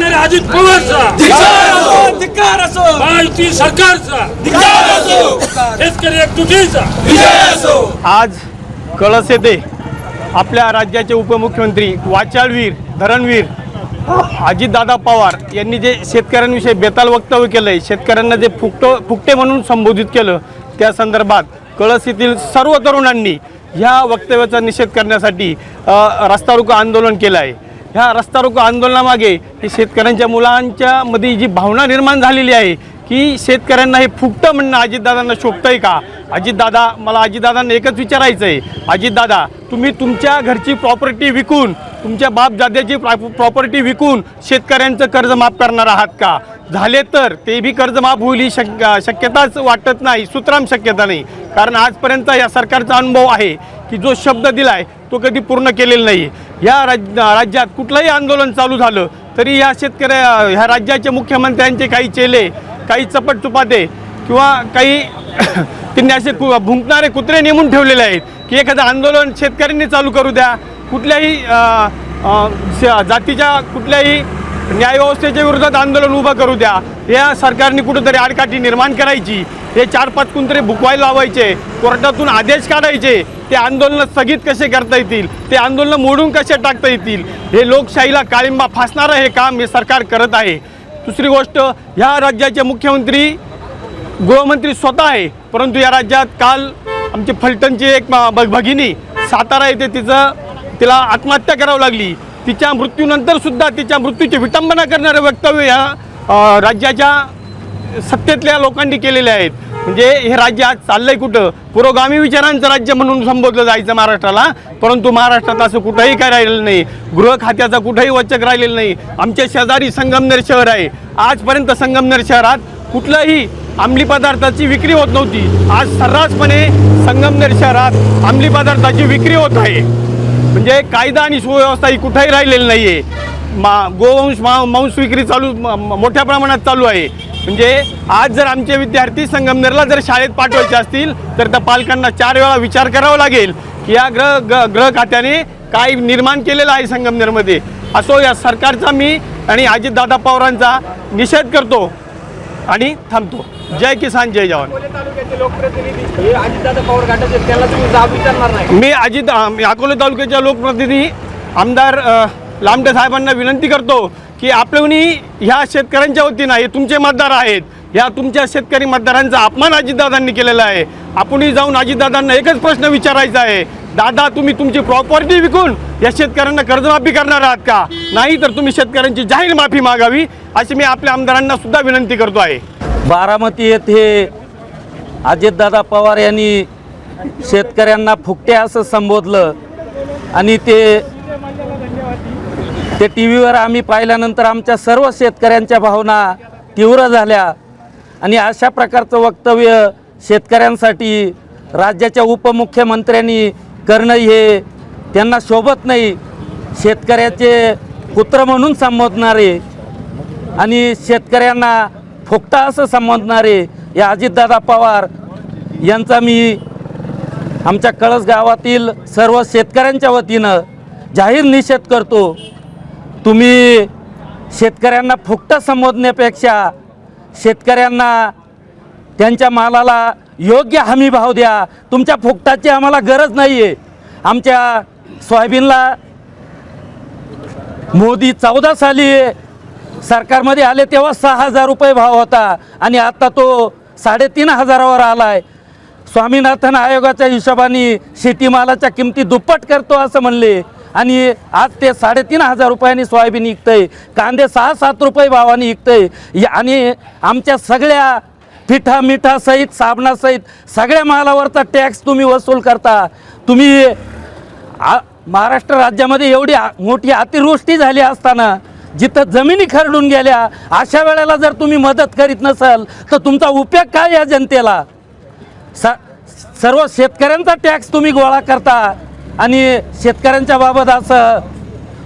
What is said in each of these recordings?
करणारे अजित पवारचा. धिक्कार असो. महायुती सरकारचा. धिक्कार असो. शेतकरी एकजुटीचा. विजय असो. आज कळस येथे आपल्या राज्याचे उपमुख्यमंत्री वाचाळवीर धरणवीर अजितदादा पवार यांनी जे शेतकऱ्यांविषयी बेताल वक्तव्य केलं आहे शेतकऱ्यांना जे फुकटो फुकटे म्हणून संबोधित केलं त्या संदर्भात कळस येथील सर्व तरुणांनी ह्या वक्तव्याचा निषेध करण्यासाठी रस्ता रोको आंदोलन केलं आहे. ह्या रस्ता रोको आंदोलनामागे ही शेतकऱ्यांच्या मुलांच्या मध्ये जी भावना निर्माण झालेली आहे की शेतकऱ्यांना हे फुकटं म्हणणं अजितदादांना शोभतंय का? अजितदादा मला अजितदादांना एकच विचारायचं आहे अजितदादा तुम्ही तुमच्या घरची प्रॉपर्टी विकून तुमच्या बाप दाद्याची प्रॉपर्टी विकून शेतकऱ्यांचं कर्ज माफ करणार आहात का? झाले तर ते बी कर्ज माफ होईल ही शक शक्यताच वाटत नाही सुतराम शक्यता नाही. कारण आजपर्यंत या सरकारचा अनुभव आहे की जो शब्द दिला आहे तो कधी पूर्ण केलेला नाही. या राज राज्यात कुठलंही आंदोलन चालू झालं तरी या शेतकऱ्या ह्या राज्याचे मुख्यमंत्र्यांचे काही चेले काही चपट चुपाते किंवा काही त्यांनी असे कु भुंकणारे कुत्रे नेमून ठेवलेले आहेत की एखादं आंदोलन शेतकऱ्यांनी चालू करू द्या. कुठल्याही जातीच्या कुठल्याही न्यायव्यवस्थेच्या विरोधात आंदोलन उभं करू द्या. या सरकारने कुठंतरी आडकाठी निर्माण करायची. हे चार पाच कोणतरी भुकवायला लावायचे कोर्टातून आदेश काढायचे ते आंदोलनं स्थगित कसे करता येतील ते आंदोलनं मोडून कसे टाकता येतील हे लोकशाहीला काळिंबा फासणारं हे काम हे सरकार करत आहे. दुसरी गोष्ट ह्या राज्याचे मुख्यमंत्री गृहमंत्री स्वतः आहे परंतु या राज्यात काल आमची फलटणची एक भगिनी सातारा येथे तिचं तिला आत्महत्या करावी लागली. तिच्या मृत्यूनंतरसुद्धा तिच्या मृत्यूची विटंबना करणारे वक्तव्य ह्या राज्याच्या सत्तेतल्या लोकांनी केलेले आहेत. म्हणजे हे राज्य आज चाललंय कुठं? पुरोगामी विचारांचं राज्य म्हणून संबोधलं जायचं महाराष्ट्राला. परंतु महाराष्ट्रात असं कुठंही काय राहिलेलं नाही. गृह खात्याचा कुठंही वचक राहिलेलं नाही. आमच्या शेजारी संगमनेर शहर आहे. आजपर्यंत संगमनेर शहरात कुठलंही अंमली पदार्थाची विक्री होत नव्हती. आज सर्रासपणे संगमनेर शहरात अंमली पदार्थाची विक्री होत आहे. म्हणजे कायदा आणि सुव्यवस्था ही कुठंही राहिलेली नाही आहे मा गोवंश मा मांस विक्री चालू मोठ्या प्रमाणात चालू आहे. म्हणजे आज जर आमचे विद्यार्थी संगमनेरला जर शाळेत पाठवायचे असतील तर त्या पालकांना चार वेळा विचार करावा लागेल की या ग्रह ग- ग्रह खात्याने काय निर्माण केलेलं आहे संगमनेरमध्ये. असो या सरकारचा मी आणि अजितदादा पवारांचा निषेध करतो आणि थांबतो. जय किसान जय जवान. तालुक्याचे लोकप्रतिनिधी अजितदादा पवार गटाचे त्याला तुम्ही जाब विचारणार नाही. मी अजित अकोले तालुक्याच्या लोकप्रतिनिधी आमदार लामटे साहेबांना विनंती करतो की आपल्याहूनही ह्या शेतकऱ्यांच्या वतीनं हे तुमचे मतदार आहेत ह्या तुमच्या शेतकरी मतदारांचा अपमान अजितदादांनी केलेला आहे. आपणही जाऊन अजितदादांना एकच प्रश्न विचारायचा आहे दादा तुम्ही तुमची प्रॉपर्टी विकून या शेतकऱ्यांना कर्जमाफी करणार आहात का? नाही तर तुम्ही शेतकऱ्यांची जाहीर माफी मागावी अशी मी आपल्या आमदारांना सुद्धा विनंती करतो आहे. बारामती येथे अजितदादा पवार यांनी शेतकऱ्यांना फुकटे असं संबोधलं आणि ते ते टी व्हीवर आम्ही पाहिल्यानंतर आमच्या सर्व शेतकऱ्यांच्या भावना तीव्र झाल्या. आणि अशा प्रकारचं वक्तव्य शेतकऱ्यांसाठी राज्याच्या उपमुख्यमंत्र्यांनी करणं हे त्यांना शोभत नाही. शेतकऱ्याचे पुत्र म्हणून संबोधणारे आणि शेतकऱ्यांना फुकटा असं संबोधणारे या अजितदादा पवार यांचा मी आमच्या कळस गावातील सर्व शेतकऱ्यांच्या वतीनं जाहीर निषेध करतो. तुम्ही शेतकऱ्यांना फुकटं संबोधण्यापेक्षा शेतकऱ्यांना त्यांच्या मालाला योग्य हमी भाव द्या. तुमच्या फुकटाची आम्हाला गरज नाही आहे आमच्या सोयाबीनला मोदी चौदा साली सरकारमध्ये आले तेव्हा सहा हजार रुपये भाव होता आणि आता तो साडेतीन हजारावर आला आहे स्वामीनाथन आयोगाच्या हिशोबाने शेतीमालाच्या किमती दुप्पट करतो असं म्हणले. आणि आज ते साडेतीन हजार रुपयांनी सोयाबीन विकतंय. कांदे सहा सात रुपये भावाने विकतंय. या- आणि आमच्या सगळ्या पिठा मिठासहित साबणासहित सगळ्या मालावरचा टॅक्स तुम्ही वसूल करता. तुम्ही आ महाराष्ट्र राज्यामध्ये एवढी मोठी अतिवृष्टी झाली असताना जिथं जमिनी खरडून गेल्या अशा वेळेला जर तुम्ही मदत करीत नसाल तर तुमचा उपयोग काय या जनतेला? स सर्व शेतकऱ्यांचा टॅक्स तुम्ही गोळा करता. आणि शेतकऱ्यांच्या बाबत असं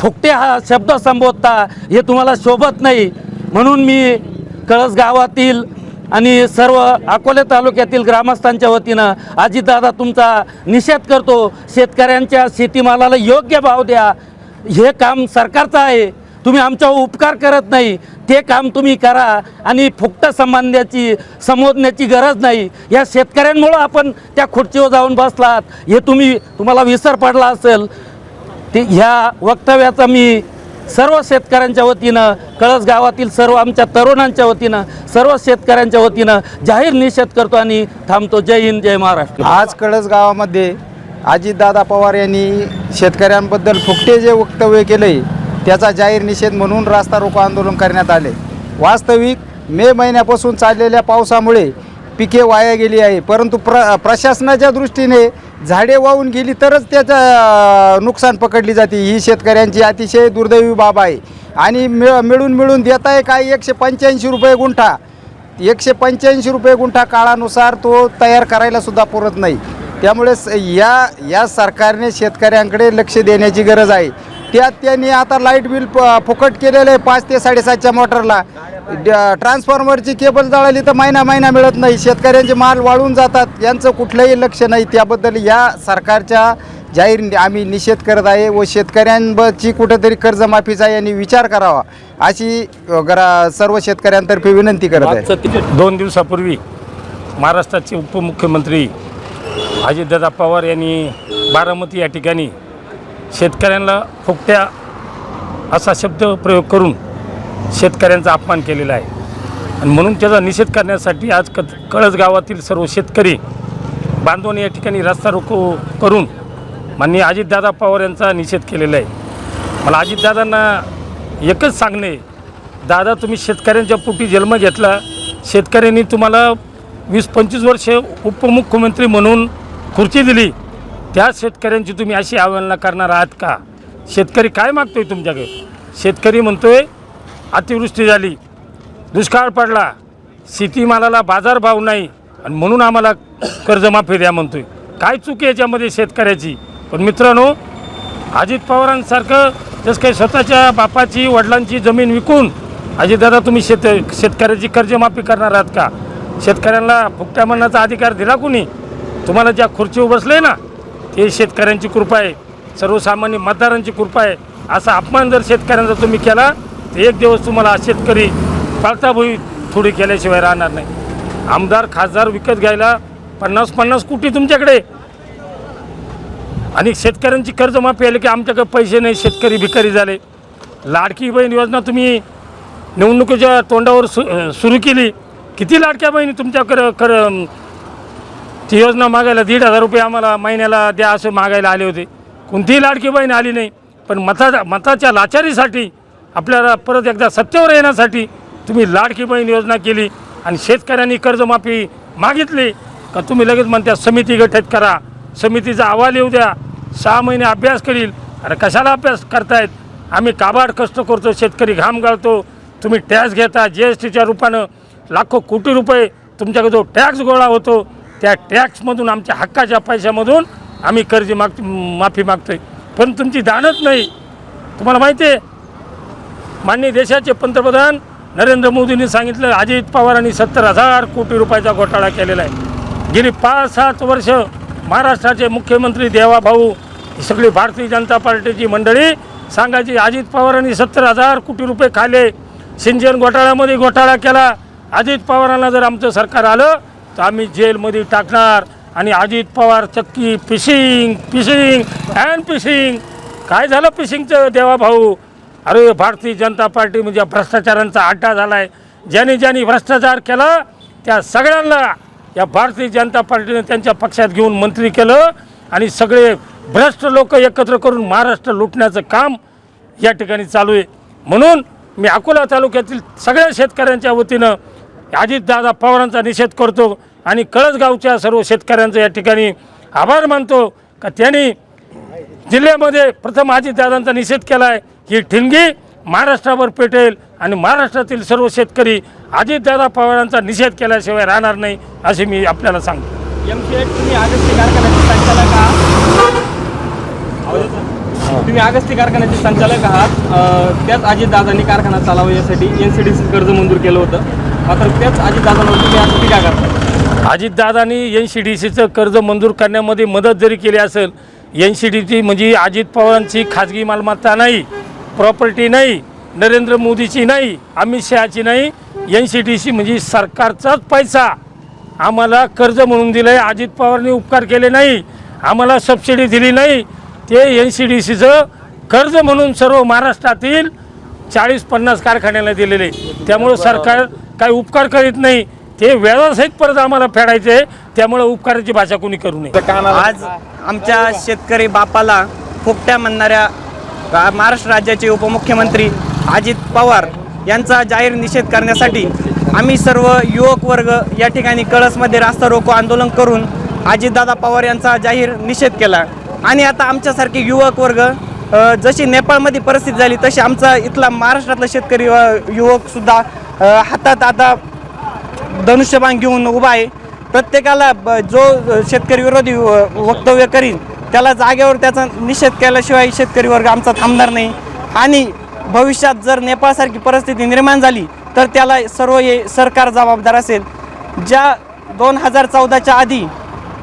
फुकटे हा शब्द संबोधता हे तुम्हाला शोभत नाही. म्हणून मी कळस गावातील आणि सर्व अकोले तालुक्यातील ग्रामस्थांच्या वतीनं अजितदादा तुमचा निषेध करतो शेतकऱ्यांच्या शेतीमालाला योग्य भाव द्या. हे काम सरकारचं आहे. तुम्ही आमच्यावर उपकार करत नाही. ते काम तुम्ही करा आणि फुकट संबंधाची संबोधण्याची गरज नाही. या शेतकऱ्यांमुळं आपण त्या खुर्चीवर जाऊन बसलात. हे तुम्ही तुम्हाला विसर पडला असेल. ते ह्या वक्तव्याचा मी सर्व शेतकऱ्यांच्या वतीनं कळस गावातील सर्व आमच्या तरुणांच्या वतीनं सर्व शेतकऱ्यांच्या वतीनं जाहीर निषेध करतो आणि थांबतो. जय हिंद जय महाराष्ट्र. आज कळस गावामध्ये अजितदादा पवार यांनी शेतकऱ्यांबद्दल फुकटे जे वक्तव्य केले त्याचा जाहीर निषेध म्हणून रास्ता रोको आंदोलन करण्यात आले. वास्तविक मे महिन्यापासून चाललेल्या पावसामुळे पिके वाया गेली आहे. परंतु प्र प्रशासनाच्या दृष्टीने झाडे वाहून गेली तरच त्याचं नुकसान पकडली जाते. ही शेतकऱ्यांची अतिशय दुर्दैवी बाब आहे. आणि मिळ मिळून मिळून देत आहे काय एकशे पंच्याऐंशी रुपये गुंठा. एकशे पंच्याऐंशी रुपये गुंठा काळानुसार तो तयार करायलासुद्धा पुरत नाही. त्यामुळे स- या या सरकारने शेतकऱ्यांकडे लक्ष देण्याची गरज आहे. त्यात त्यांनी आता लाइट बिल प फुकट केलेलं आहे पाच ते साडेसातच्या मोटरला. ड- ट्रान्सफॉर्मरची केबल जळाली तर महिना महिना मिळत नाही. शेतकऱ्यांचे माल वाळून जातात. यांचं कुठलंही लक्ष नाही. त्याबद्दल या सरकारच्या जाहीर आम्ही निषेध करत आहे व शेतकऱ्यांची कुठेतरी कर्जमाफीचा यांनी विचार करावा अशी गरा सर्व शेतकऱ्यांतर्फे विनंती करत आहे. दोन दिवसापूर्वी महाराष्ट्राचे उपमुख्यमंत्री अजितदादा पवार यांनी बारामती या ठिकाणी शेतकऱ्यांना फुकट्या असा शब्द प्रयोग करून शेतकऱ्यांचा अपमान केलेला आहे. आणि म्हणून त्याचा निषेध करण्यासाठी आज क कळस गावातील सर्व शेतकरी बांधवणी या ठिकाणी रस्ता रोको करून माननीय अजितदादा पवार यांचा निषेध केलेला आहे. मला अजितदादांना एकच सांगणे दादा तुम्ही शेतकऱ्यांच्या पोटी जन्म घेतला. शेतकऱ्यांनी तुम्हाला वीस पंचवीस वर्ष उपमुख्यमंत्री म्हणून खुर्ची दिली. त्या शेतकऱ्यांची तुम्ही अशी अवहेलना करणार आहात का? शेतकरी काय मागतोय तुमच्याकडे? शेतकरी म्हणतोय अतिवृष्टी झाली दुष्काळ पडला शेतीमालाला बाजारभाव नाही आणि म्हणून आम्हाला कर्जमाफी द्या म्हणतोय. काय चूक आहे याच्यामध्ये शेतकऱ्याची? पण मित्रांनो अजित पवारांसारखं जसं काही स्वतःच्या बापाची वडिलांची जमीन विकून अजितदादा तुम्ही शेत शेतकऱ्याची कर्जमाफी करणार आहात का? शेतकऱ्यांना फुकट्या म्हणण्याचा अधिकार दिला कुणी? तुम्हाला ज्या खुर्चीवर बसले ना हे शेतकऱ्यांची कृपा आहे. सर्वसामान्य मतदारांची कृपा आहे. असा अपमान जर शेतकऱ्यांचा तुम्ही केला तर एक दिवस तुम्हाला शेतकरी पाळताभुई थोडी केल्याशिवाय राहणार नाही. आमदार खासदार विकत घ्यायला पन्नास पन्नास कोटी तुमच्याकडे आणि शेतकऱ्यांची कर्जमाफी आली की आमच्याकडे पैसे नाही शेतकरी भिकारी झाले. लाडकी बहीण योजना तुम्ही निवडणुकीच्या तोंडावर सु सुरू केली. किती लाडक्या बहिणी तुमच्याकडं कर ती योजना मागायला दीड हजार रुपये आम्हाला महिन्याला द्या असे मागायला आले होते. कोणतीही लाडकी बहीण आली नाही. पण मता मताच्या लाचारीसाठी आपल्याला परत एकदा सत्तेवर येण्यासाठी तुम्ही लाडकी बहीण योजना केली आणि शेतकऱ्यांनी कर्जमाफी मागितली का तुम्ही लगेच म्हणत्या समिती गठीत करा. समितीचा अहवाल येऊ द्या. सहा महिने अभ्यास करील. अरे कशाला अभ्यास करतायत? आम्ही काबाड कष्ट करतो शेतकरी घाम गाळतो. तुम्ही टॅक्स घेता जी एस टीच्या रूपानं लाखो कोटी रुपये तुमच्याकडे जो टॅक्स गोळा होतो त्या टॅक्समधून आमच्या हक्काच्या पैशामधून आम्ही कर्ज माग माफी मागतो आहे पण तुमची दानच नाही. तुम्हाला माहिती आहे माननीय देशाचे पंतप्रधान नरेंद्र मोदींनी सांगितलं अजित पवारांनी सत्तर हजार कोटी रुपयाचा घोटाळा केलेला आहे. गेली पाच सात वर्ष महाराष्ट्राचे मुख्यमंत्री देवाभाऊ ही सगळी भारतीय जनता पार्टीची मंडळी सांगायची अजित पवारांनी सत्तर हजार कोटी रुपये खाले. सिंचन घोटाळ्यामध्ये घोटाळा केला. अजित पवारांना जर आमचं सरकार आलं तर आम्ही जेलमध्ये टाकणार आणि अजित पवार चक्की फिशिंग फिशिंग अँड फिशिंग. काय झालं फिशिंगचं देवाभाऊ अरे भारतीय जनता पार्टी म्हणजे भ्रष्टाचारांचा अड्डा झाला आहे ज्यांनी ज्यांनी भ्रष्टाचार केला त्या सगळ्यांना या भारतीय जनता पार्टीने त्यांच्या पक्षात घेऊन मंत्री केलं आणि सगळे भ्रष्ट लोक एकत्र करून महाराष्ट्र लुटण्याचं काम या ठिकाणी चालू आहे. म्हणून मी अकोला तालुक्यातील सगळ्या शेतकऱ्यांच्या वतीनं अजितदादा पवारांचा निषेध करतो आणि कळसगावच्या सर्व शेतकऱ्यांचा या ठिकाणी आभार मानतो का त्यांनी जिल्ह्यामध्ये प्रथम अजितदादांचा निषेध केला आहे ही ठिणगी महाराष्ट्रावर पेटेल आणि महाराष्ट्रातील सर्व शेतकरी अजितदादा पवारांचा निषेध केल्याशिवाय राहणार नाही असे मी आपल्याला सांगतो. एम सी तुम्ही अगस्ती कारखान्याचे संचालक आहात? येतोय? तुम्ही अगस्ती कारखान्याचे संचालक आहात. त्याच अजितदादांनी कारखाना चालावा यासाठी एन सी डी सी कर्ज मंजूर केलं होतं. मात्र त्याच अजितदादांवर तुम्ही आज टीका करता अजितदादांनी एन सी डी सीचं कर्ज मंजूर करण्यामध्ये मदत जरी केली असेल एन सी डी सी म्हणजे अजित पवारांची खाजगी मालमत्ता नाही प्रॉपर्टी नाही नरेंद्र मोदीची नाही अमित शहाची नाही एन सी डी सी म्हणजे सरकारचाच पैसा. आम्हाला कर्ज म्हणून दिलं आहे अजित पवारने उपकार केले नाही आम्हाला सबसिडी दिली नाही. ते एन सी डी सीचं कर्ज म्हणून सर्व महाराष्ट्रातील चाळीस पन्नास कारखान्याला दिलेले. त्यामुळं सरकार काही उपकार करीत नाही. ते व्यावसायिक परत आम्हाला फेडायचे. त्यामुळं उपकाराची भाषा कोणी करू नये. आज आमच्या शेतकरी बापाला फुकट्या म्हणणाऱ्या महाराष्ट्र राज्याचे उपमुख्यमंत्री अजित पवार यांचा जाहीर निषेध करण्यासाठी आम्ही सर्व युवक वर्ग या ठिकाणी कळसमध्ये रास्ता रोको आंदोलन करून अजितदादा पवार यांचा जाहीर निषेध केला. आणि आता आमच्यासारखे युवक वर्ग जशी नेपाळमध्ये परिस्थिती झाली तशी आमचा इथला महाराष्ट्रातला शेतकरी युवकसुद्धा हातात आता धनुष्यबाण घेऊन उभा आहे. प्रत्येकाला ब- जो शेतकरी विरोधी वक्तव्य करीन त्याला जागेवर त्याचा निषेध केल्याशिवाय शेतकरी वर्ग आमचा थांबणार नाही. आणि भविष्यात जर नेपाळसारखी परिस्थिती निर्माण झाली तर त्याला सर्व हे सरकार जबाबदार असेल. ज्या दोन हजार चौदाच्या आधी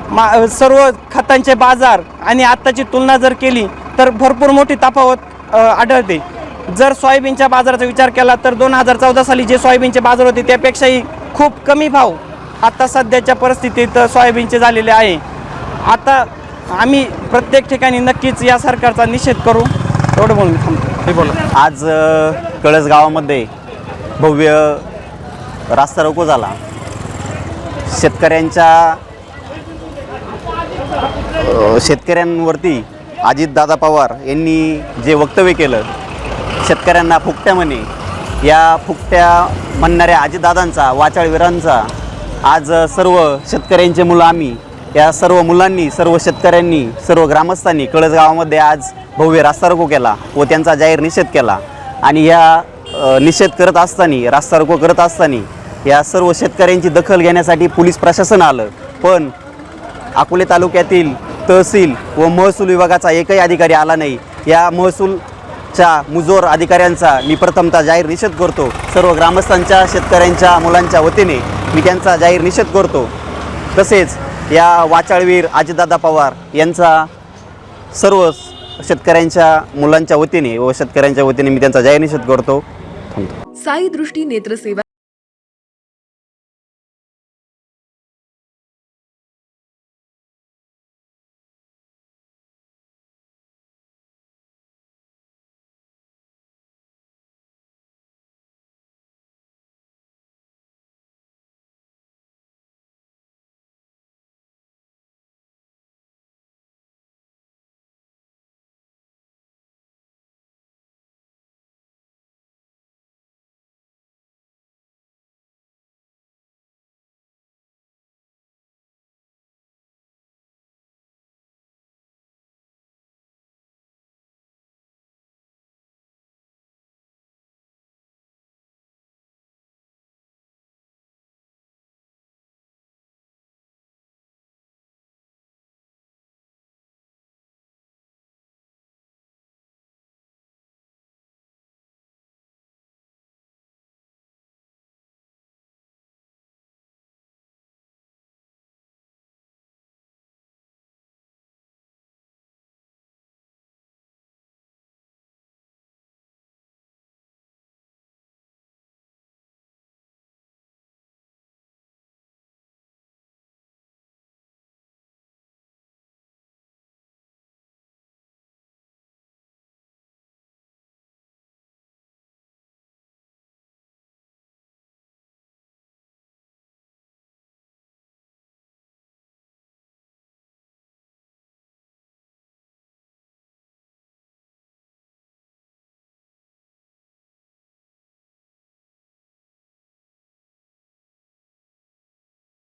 मा सर्व खतांचे बाजार आणि आत्ताची तुलना जर केली तर भरपूर मोठी तफावत आढळते. जर सोयाबीनच्या बाजाराचा विचार केला तर दोन हजार चौदा साली जे सोयाबीनचे बाजार होते त्यापेक्षाही खूप कमी भाव आता सध्याच्या परिस्थितीत सोयाबीनचे झालेले आहे. आता आम्ही प्रत्येक ठिकाणी नक्कीच या सरकारचा निषेध करू. एवढं मी थांबतो. आज अ, कळस गावामध्ये भव्य रास्ता रोको झाला. शेतकऱ्यांच्या शेतकऱ्यांवरती अजितदादा पवार यांनी जे वक्तव्य केलं शेतकऱ्यांना फुकट्या म्हणे या फुकट्या म्हणणाऱ्या अजितदादांचा वाचाळवीरांचा आज सर्व शेतकऱ्यांचे मुलं आम्ही या सर्व मुलांनी सर्व शेतकऱ्यांनी सर्व ग्रामस्थांनी कळसगावामध्ये आज भव्य रास्ता रोको केला व त्यांचा जाहीर निषेध केला. आणि या निषेध करत असताना रास्ता रोको करत असताना या सर्व शेतकऱ्यांची दखल घेण्यासाठी पोलीस प्रशासन आलं. पण अकोले तालुक्यातील तहसील व महसूल विभागाचा एकही अधिकारी आला नाही. या महसूलच्या मुजोर अधिकाऱ्यांचा मी प्रथमतः जाहीर निषेध करतो. सर्व ग्रामस्थांच्या शेतकऱ्यांच्या मुलांच्या वतीने मी त्यांचा जाहीर निषेध करतो. तसेच या वाचाळवीर अजितदादा पवार यांचा सर्व शेतकऱ्यांच्या मुलांच्या वतीने व शेतकऱ्यांच्या वतीने मी त्यांचा जाहीर निषेध करतो. साई दृष्टी नेत्रसेवा